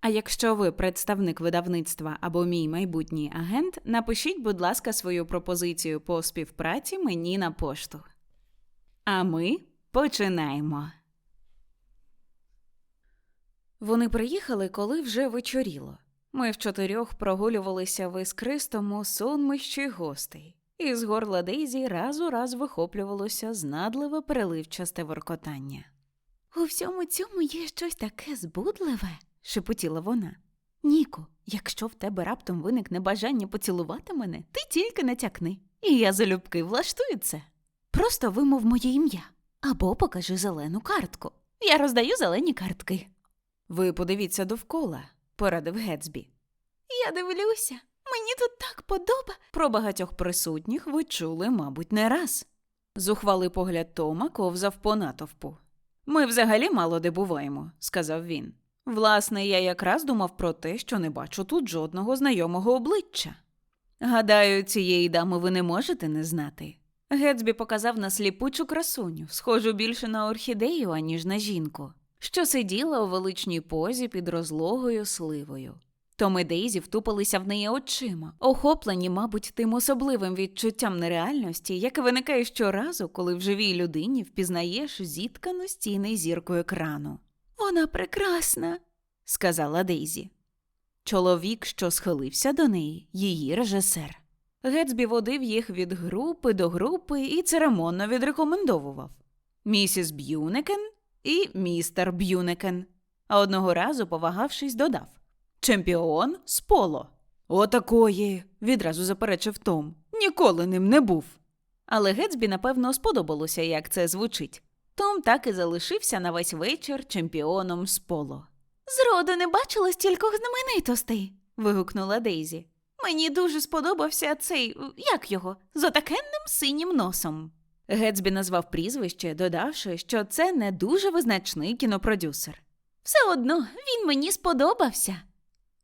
А якщо ви представник видавництва або мій майбутній агент, напишіть, будь ласка, свою пропозицію по співпраці мені на пошту. А ми починаємо. Вони приїхали, коли вже вечоріло. Ми в чотирьох прогулювалися в іскристому сонмищі гостей, і з горла Дейзі раз у раз вихоплювалося знадливе переливчасте воркотання. У всьому цьому є щось таке збудливе, шепотіла вона. Ніку, якщо в тебе раптом виникне бажання поцілувати мене, ти тільки натякни, і я залюбки влаштую це. Просто вимов моє ім'я або покажи зелену картку. Я роздаю зелені картки. Ви подивіться довкола, порадив Гетсбі. Я дивлюся, мені тут так подоба. Про багатьох присутніх ви чули, мабуть, не раз. Зухвалий погляд Тома ковзав по натовпу. Ми взагалі мало де буваємо, сказав він. Власне, я якраз думав про те, що не бачу тут жодного знайомого обличчя. Гадаю, цієї дами ви не можете не знати. Гетсбі показав на сліпучу красуню, схожу більше на орхідею, аніж на жінку, що сиділа у величній позі під розлогою сливою. Том і Дейзі втупилися в неї очима, охоплені, мабуть, тим особливим відчуттям нереальності, яке виникає щоразу, коли в живій людині впізнаєш зіткану стіни зірку екрану. Вона прекрасна, сказала Дейзі. Чоловік, що схилився до неї, її режисер. Гетсбі водив їх від групи до групи і церемонно відрекомендовував місіс Б'юнекен і містер Б'юнекен. А одного разу, повагавшись, додав Чемпіон з поло. Отакої, відразу заперечив Том. Ніколи ним не був. Але Гетсбі, напевно, сподобалося, як це звучить. Том так і залишився на весь вечір чемпіоном з поло. Зроду не бачила стількох знаменитостей. вигукнула Дейзі. Мені дуже сподобався цей, як його, з отакенним синім носом. Гетсбі назвав прізвище, додавши, що це не дуже визначний кінопродюсер. Все одно він мені сподобався.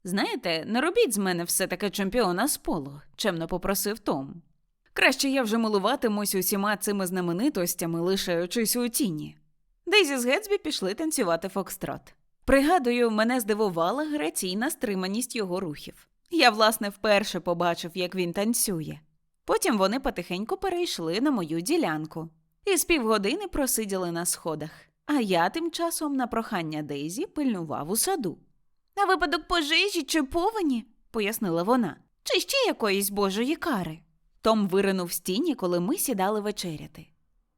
Знаєте, не робіть з мене все таке чемпіона з полу, чемно попросив Том. Краще я вже милуватимусь усіма цими знаменитостями, лишаючись у тіні. Дейзі з Гетсбі пішли танцювати фокстрот. Пригадую, мене здивувала граційна стриманість його рухів. Я, власне, вперше побачив, як він танцює. Потім вони потихеньку перейшли на мою ділянку і з півгодини просиділи на сходах. А я тим часом на прохання Дейзі пильнував у саду. На випадок пожежі чи повені, пояснила вона, чи ще якоїсь божої кари. Том виринув з тіні, коли ми сідали вечеряти.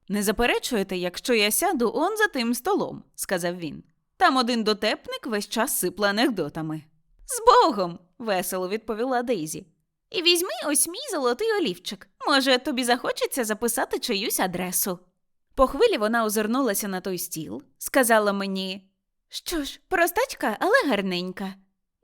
Не заперечуєте, якщо я сяду он за тим столом, сказав він. Там один дотепник весь час сипле анекдотами. З Богом. весело відповіла Дейзі. І візьми ось мій золотий олівчик. Може, тобі захочеться записати чиюсь адресу. По хвилі вона озирнулася на той стіл, сказала мені що ж, простачка, але гарненька.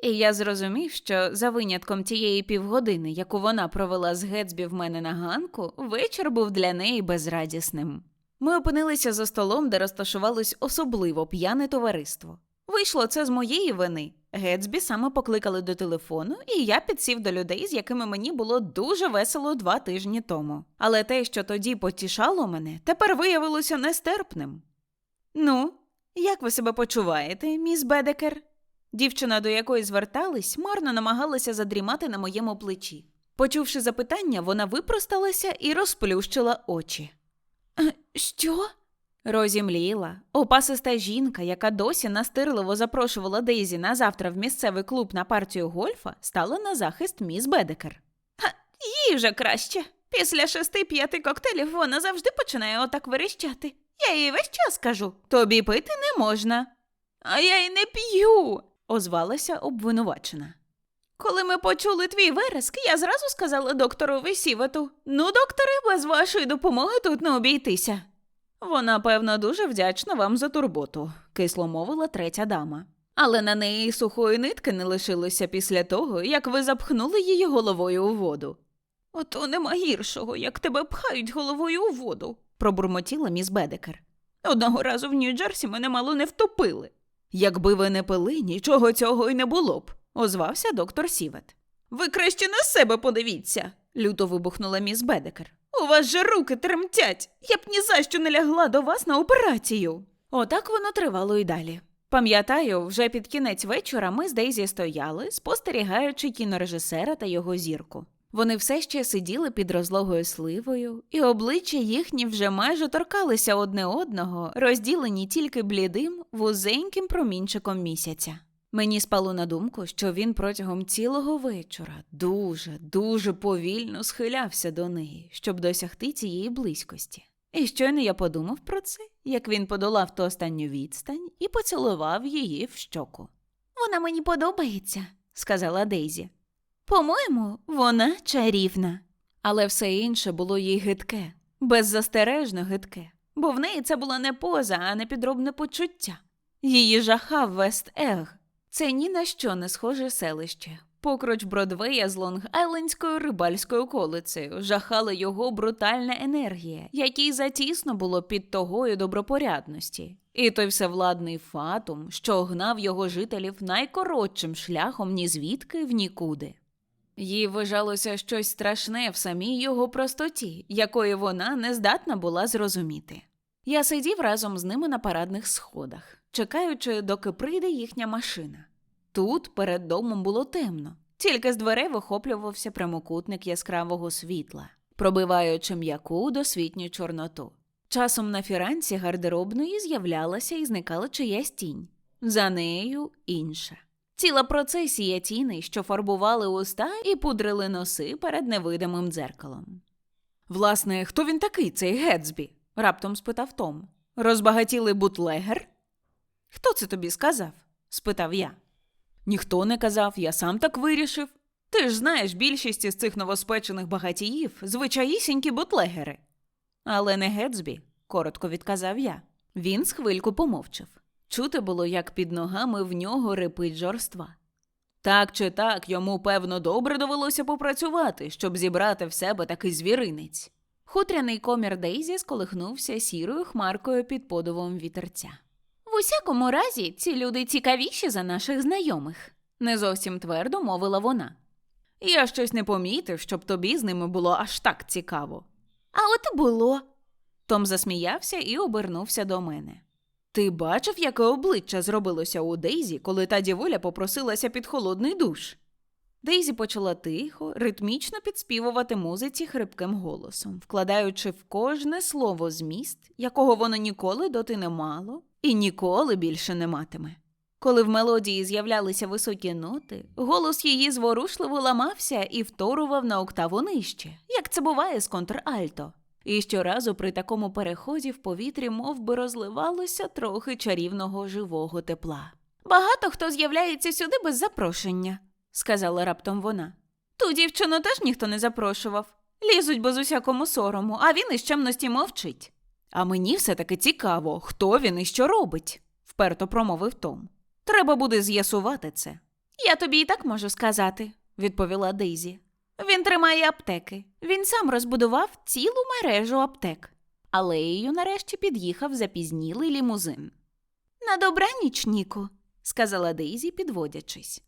І я зрозумів, що за винятком тієї півгодини, яку вона провела з Гетсбі в мене на ганку, вечір був для неї безрадісним. Ми опинилися за столом, де розташувалось особливо п'яне товариство. Вийшло це з моєї вини. Гетсбі саме покликали до телефону, і я підсів до людей, з якими мені було дуже весело два тижні тому. Але те, що тоді потішало мене, тепер виявилося нестерпним. Ну, як ви себе почуваєте, міс Бедекер? Дівчина, до якої звертались, марно намагалася задрімати на моєму плечі. Почувши запитання, вона випросталася і розплющила очі. «Е, Що? Розі мліла. Опасиста жінка, яка досі настирливо запрошувала Дейзі на завтра в місцевий клуб на партію гольфа, стала на захист міс Бедекер. Їй вже краще. Після шести п'яти коктейлів вона завжди починає отак верещати. Я їй весь час кажу тобі пити не можна. А я й не п'ю, озвалася обвинувачена. Коли ми почули твій вереск, я зразу сказала доктору Весівету Ну, докторе, без вашої допомоги тут не обійтися. Вона, певно, дуже вдячна вам за турботу, кисло мовила третя дама. Але на неї сухої нитки не лишилося після того, як ви запхнули її головою у воду. Ото нема гіршого, як тебе пхають головою у воду, пробурмотіла міс Бедекер. Одного разу в Нью-Джерсі мене мало не втопили. Якби ви не пили, нічого цього й не було б, озвався доктор Сівет. Ви краще на себе подивіться, люто вибухнула міс Бедекер. У вас же руки тремтять. Я б ні за що не лягла до вас на операцію. Отак воно тривало й далі. Пам'ятаю, вже під кінець вечора ми з Дейзі стояли, спостерігаючи кінорежисера та його зірку. Вони все ще сиділи під розлогою сливою, і обличчя їхні вже майже торкалися одне одного, розділені тільки блідим, вузеньким промінчиком місяця. Мені спало на думку, що він протягом цілого вечора дуже, дуже повільно схилявся до неї, щоб досягти цієї близькості. І щойно я подумав про це, як він подолав ту останню відстань і поцілував її в щоку. Вона мені подобається, сказала Дейзі. По-моєму, вона чарівна. Але все інше було їй гидке, беззастережно гидке, бо в неї це була не поза, а не підробне почуття. Її жахав Вест Ег. Це ні на що не схоже селище. Покруч Бродвея з Лонг-Айлендською рибальською колицею жахала його брутальна енергія, якій затісно було під тогою добропорядності, і той всевладний фатум, що гнав його жителів найкоротшим шляхом ні звідки в нікуди. Їй вважалося щось страшне в самій його простоті, якої вона не здатна була зрозуміти. Я сидів разом з ними на парадних сходах, чекаючи, доки прийде їхня машина. Тут перед домом було темно, тільки з дверей вихоплювався прямокутник яскравого світла, пробиваючи м'яку досвітню чорноту. Часом на фіранці гардеробної з'являлася і зникала чиясь тінь, за нею інша. Ціла процесія тіней, що фарбували уста і пудрили носи перед невидимим дзеркалом. Власне, хто він такий, цей Гетсбі? раптом спитав Том. Розбагатілий бутлегер? Хто це тобі сказав? спитав я. Ніхто не казав, я сам так вирішив. Ти ж знаєш, більшість із цих новоспечених багатіїв звичаїсінькі бутлегери. Але не Гетсбі, коротко відказав я. Він з хвильку помовчав. Чути було, як під ногами в нього рипить жорства. Так чи так, йому, певно, добре довелося попрацювати, щоб зібрати в себе такий звіринець. Хутряний комір Дейзі сколихнувся сірою хмаркою під подувом вітерця. В усякому разі, ці люди цікавіші за наших знайомих, не зовсім твердо мовила вона. Я щось не помітив, щоб тобі з ними було аж так цікаво. А от було. Том засміявся і обернувся до мене. Ти бачив, яке обличчя зробилося у Дейзі, коли та діволя попросилася під холодний душ? Дейзі почала тихо, ритмічно підспівувати музиці хрипким голосом, вкладаючи в кожне слово зміст, якого воно ніколи доти не мало і ніколи більше не матиме. Коли в мелодії з'являлися високі ноти, голос її зворушливо ламався і вторував на октаву нижче, як це буває з контральто. І щоразу при такому переході в повітрі мов би, розливалося трохи чарівного живого тепла. Багато хто з'являється сюди без запрошення, сказала раптом вона. Ту дівчину теж ніхто не запрошував. Лізуть без усякому сорому, а він із чемності мовчить. А мені все таки цікаво, хто він і що робить, вперто промовив Том. Треба буде з'ясувати це. Я тобі і так можу сказати, відповіла Дейзі. Він тримає аптеки. Він сам розбудував цілу мережу аптек. Алеєю нарешті під'їхав запізнілий лімузин. На добраніч, Ніку, сказала Дейзі, підводячись.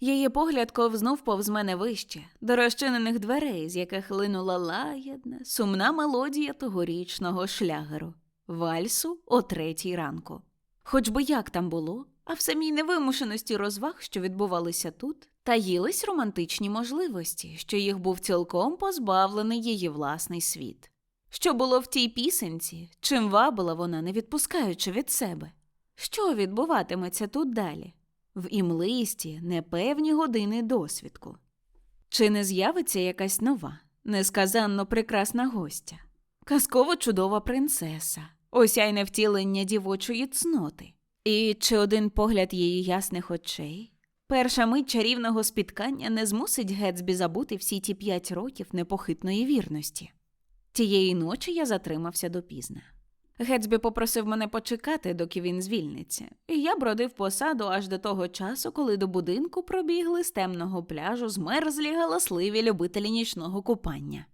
Її погляд ковзнув повз мене вище, до розчинених дверей, з яких линула лагідна, сумна мелодія тогорічного шлягеру, вальсу о третій ранку. Хоч би як там було, а в самій невимушеності розваг, що відбувалися тут, таїлись романтичні можливості, що їх був цілком позбавлений її власний світ. Що було в тій пісенці, чим вабила вона, не відпускаючи від себе? Що відбуватиметься тут далі? В імлисті непевні години досвідку. Чи не з'явиться якась нова, несказанно прекрасна гостя, казково чудова принцеса, осяйне втілення дівочої цноти? І чи один погляд її ясних очей, перша мить чарівного спіткання не змусить Гетсбі забути всі ті п'ять років непохитної вірності? Тієї ночі я затримався допізна. Гетсбі попросив мене почекати, доки він звільниться, і я бродив по саду аж до того часу, коли до будинку пробігли з темного пляжу змерзлі галасливі любителі нічного купання.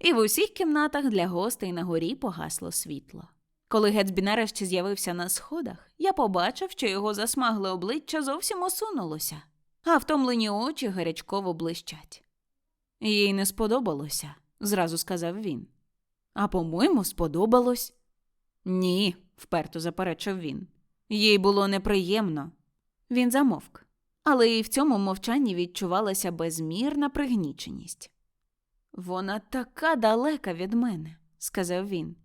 І в усіх кімнатах для гостей на горі погасло світло. Коли Гетсбі нарешті з'явився на сходах, я побачив, що його засмагле обличчя зовсім осунулося, а втомлені очі гарячково блищать. Їй не сподобалося, зразу сказав він. А по-моєму, сподобалось. Ні, вперто заперечив він. Їй було неприємно. Він замовк, але і в цьому мовчанні відчувалася безмірна пригніченість. Вона така далека від мене, сказав він.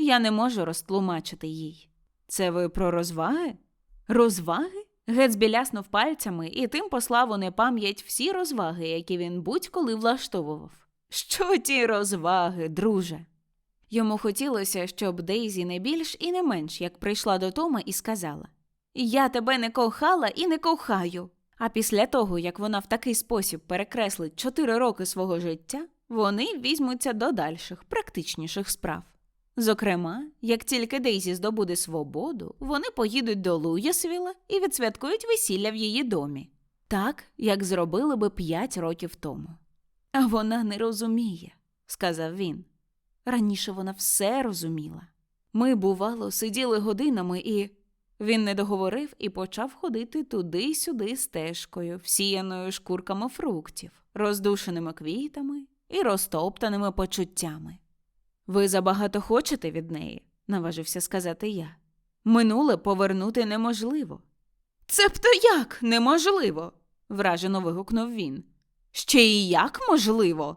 Я не можу розтлумачити їй. Це ви про розваги? Розваги? Гетсбі ляснув пальцями і тим послав у непам'ять всі розваги, які він будь-коли влаштовував. Що ті розваги, друже? Йому хотілося, щоб Дейзі не більш і не менш як прийшла до Тома і сказала Я тебе не кохала і не кохаю. А після того, як вона в такий спосіб перекреслить чотири роки свого життя, вони візьмуться до дальших, практичніших справ. Зокрема, як тільки Дейзі здобуде свободу, вони поїдуть до Луясвіла і відсвяткують весілля в її домі, так, як зробили би п'ять років тому. А вона не розуміє, сказав він. Раніше вона все розуміла. Ми, бувало, сиділи годинами, і він не договорив і почав ходити туди й сюди стежкою, всіяною шкурками фруктів, роздушеними квітами і розтоптаними почуттями. Ви забагато хочете від неї, наважився сказати я. Минуле повернути неможливо. Цебто як неможливо? вражено вигукнув він. Ще і як можливо?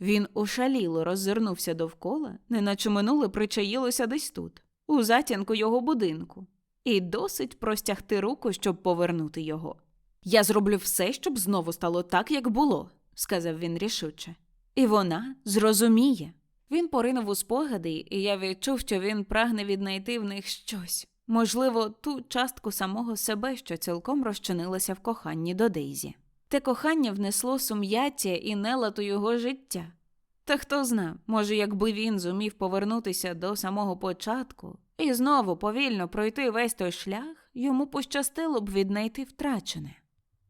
Він ошаліло роззирнувся довкола, неначе минуле причаїлося десь тут, у затінку його будинку, і досить простягти руку, щоб повернути його. Я зроблю все, щоб знову стало так, як було, сказав він рішуче. І вона зрозуміє. Він поринув у спогади, і я відчув, що він прагне віднайти в них щось, можливо, ту частку самого себе, що цілком розчинилася в коханні до Дейзі. Те кохання внесло сум'яття і нелад у його життя. Та хто зна, може, якби він зумів повернутися до самого початку і знову повільно пройти весь той шлях, йому пощастило б віднайти втрачене.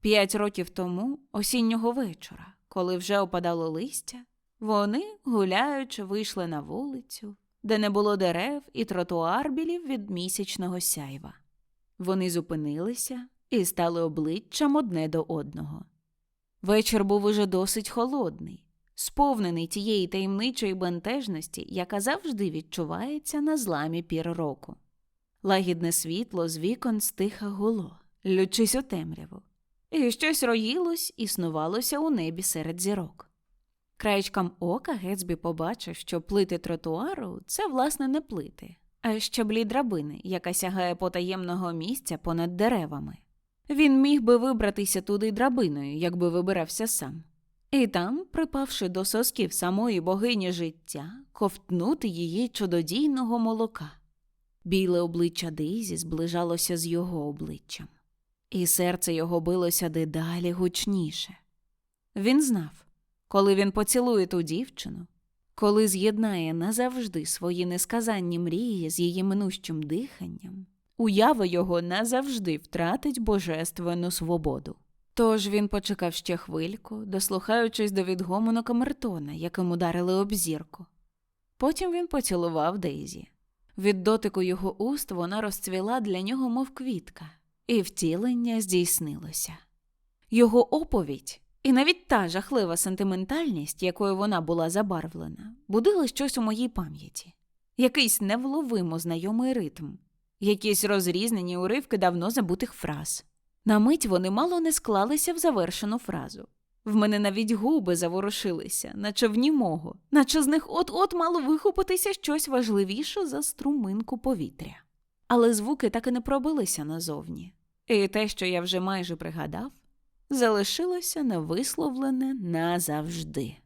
П'ять років тому, осіннього вечора, коли вже опадало листя, вони, гуляючи, вийшли на вулицю, де не було дерев і тротуарбілів від місячного сяйва. Вони зупинилися і стали обличчям одне до одного. Вечір був уже досить холодний, сповнений тієї таємничої бентежності, яка завжди відчувається на зламі пір року. Лагідне світло з вікон стиха гуло, лючись у темряву, і щось роїлось і снувалося у небі серед зірок. Краєчком ока Гетсбі побачив, що плити тротуару це, власне, не плити, а щаблі драбини, яка сягає потаємного місця понад деревами. Він міг би вибратися туди драбиною, якби вибирався сам, і там, припавши до сосків самої богині життя, ковтнути її чудодійного молока. Біле обличчя Дейзі зближалося з його обличчям, і серце його билося дедалі гучніше. Він знав, коли він поцілує ту дівчину, коли з'єднає назавжди свої несказанні мрії з її минущим диханням, уява його назавжди втратить божественну свободу. Тож він почекав ще хвильку, дослухаючись до відгомону камертона, яким ударили об зірку. Потім він поцілував Дейзі. Від дотику його уст вона розцвіла для нього, мов квітка, і втілення здійснилося. Його оповідь, і навіть та жахлива сентиментальність, якою вона була забарвлена, будили щось у моїй пам'яті, якийсь невловимо знайомий ритм, якісь розрізнені уривки давно забутих фраз. На мить вони мало не склалися в завершену фразу. В мене навіть губи заворушилися, наче в німого, наче з них от-от мало вихопитися щось важливіше за струминку повітря. Але звуки так і не пробилися назовні, і те, що я вже майже пригадав, залишилося невисловлене назавжди.